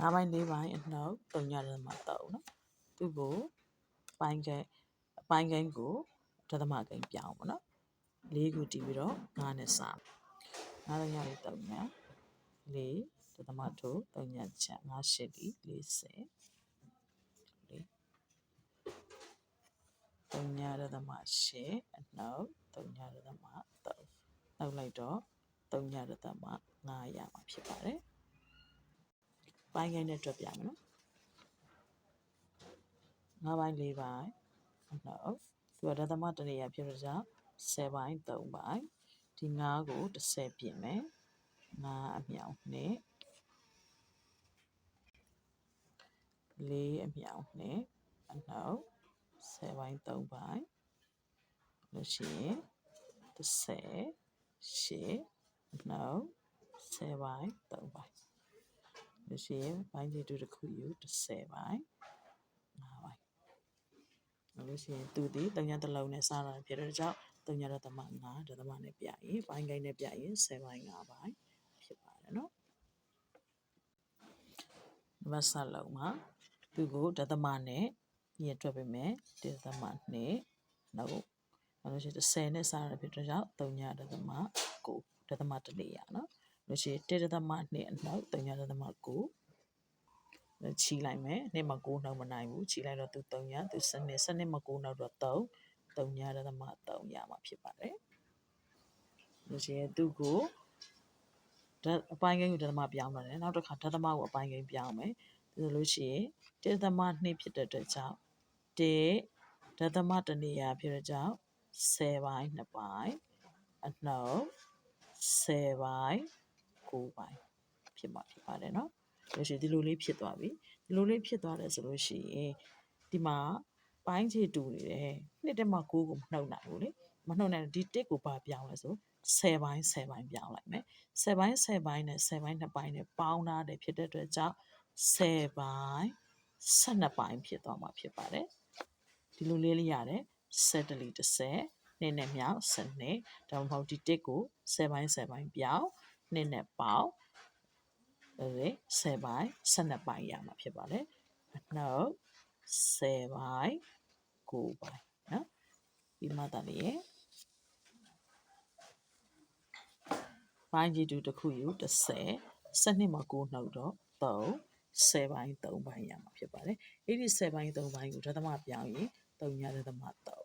၅ပိုင်း၄ပိုင်းအနှုတ်၃ညဒသမ3နော်သူ့ကိုပိုင်းကဲအပိုင်းကိန်းကိုဒသမကိန်းပြောင်းပါနော်၄ခုတီးပြီးတော့9နဲ့စမယ်9ညလေး3ည4ဒသမ2 3ညချက်5 8ဒီ40 3ညဒသမ8အနှုတ်3ညဒသမ3နောက်လိုက်တော့3ညဒသမ9ရမှာဖြစ်ပါတယ် ပိုင်းကိန်းနဲ့တွက်ပြမယ်နော်9ပိုင်း4ပိုင်းအနှုတ်သူကဒသမတနေရာဖြစ်လို့ကြောင့်10ပိုင်း3ပိုင်းဒီ9ကို10ပြင်မယ်9အမြောင်နဲ့4အမြောင်နဲ့အနှုတ်10ပိုင်း3ပိုင်းလို့ရှိရင်10 8အနှုတ်10ပိုင်း3ပိုင်း လို့ရှိရင်ပိုင်းကြီးတူတစ်ခုယူ10ပိုင်း5ပိုင်းလို့ရှိရင်သူဒီတညာတစ်လုံးနဲ့စားတာဖြစ်တဲ့ကြောင့်တညာရသမ5ဒသမနဲ့ပြရင်ပိုင်းကိန်းနဲ့ပြရင်10ပိုင်း5ပိုင်းဖြစ်ပါတယ်နော်နံပါတ်7လုံးမှာသူကိုဒသမနဲ့ညှတွက်ပေးမယ်ဒသမ2နောက်အဲ့လိုရှိ10နဲ့စားရဖြစ်တဲ့ကြောင့်3ညဒသမ9ဒသမတနေရနော် လို့ရှိရင်1ဒသမ2အနောက်3ညဒသမ9ချီလိုက်မယ်နှစ်မှာ9နှုတ်မနိုင်ဘူးချီလိုက်တော့သူ3ညသူစနစ်စနစ်မှာ9နှုတ်တော့3 3ညဒသမ3ရမှာဖြစ်ပါတယ်လို့ရှိရင်သူကိုဓာတ်အပိုင်းကိန်းကိုဓာတ်သမပြောင်းတယ်နောက်တစ်ခါဓာတ်သမကိုအပိုင်းကိန်းပြောင်းမယ်ဒါဆိုလို့ရှိရင်တေသမ2ဖြစ်တဲ့အတွက်ကြောင့်တေဓာတ်သမတနေရာဖြစ်တဲ့ကြောင့်10ပိုင်း2ပိုင်းအနှုတ်10ပိုင်း 9ပိုင်းဖြစ်မှာဖြစ်ပါတယ်เนาะလို့ရှိရင်ဒီလိုလေးဖြစ်သွားပြီဒီလိုလေးဖြစ်သွားတယ်ဆိုလို့ရှိရင်ဒီမှာပိုင်းခြေတူနေတယ်နှစ်တက်မှ9ကိုမနှုတ်နိုင်ဘူးလေမနှုတ်နိုင်ဒီတစ်ကိုပါပြောင်းလဲဆို10ပိုင်း10ပိုင်းပြောင်းလိုက်မယ်10ပိုင်း10ပိုင်းနဲ့10ပိုင်း2ပိုင်းနဲ့ပေါင်းထားတယ်ဖြစ်တဲ့အတွက်ကြောင့်10ပိုင်း12ပိုင်းဖြစ်သွားမှာဖြစ်ပါတယ်ဒီလိုလေးလေးရတယ်7တလီ30နှစ်နဲ့မြောက်7နှစ်ဒါမှမဟုတ်ဒီတစ်ကို10ပိုင်း10ပိုင်းပြောင်း နှစ်နဲ့ပေါင်းအဲ့10ပိုင်း12ပိုင်းရမှာဖြစ်ပါတယ်အနှုတ်10ပိုင်း9ပိုင်းနော်ဒီမှာတည်းရေပိုင်းကြီးတူတစ်ခုယူ30 12မှာ9နှုတ်တော့3 10ပိုင်း3ပိုင်းရမှာဖြစ်ပါတယ်အဲ့ဒီ10ပိုင်း3ပိုင်းကိုဓသမပြောင်းရင်3ညဓသမ3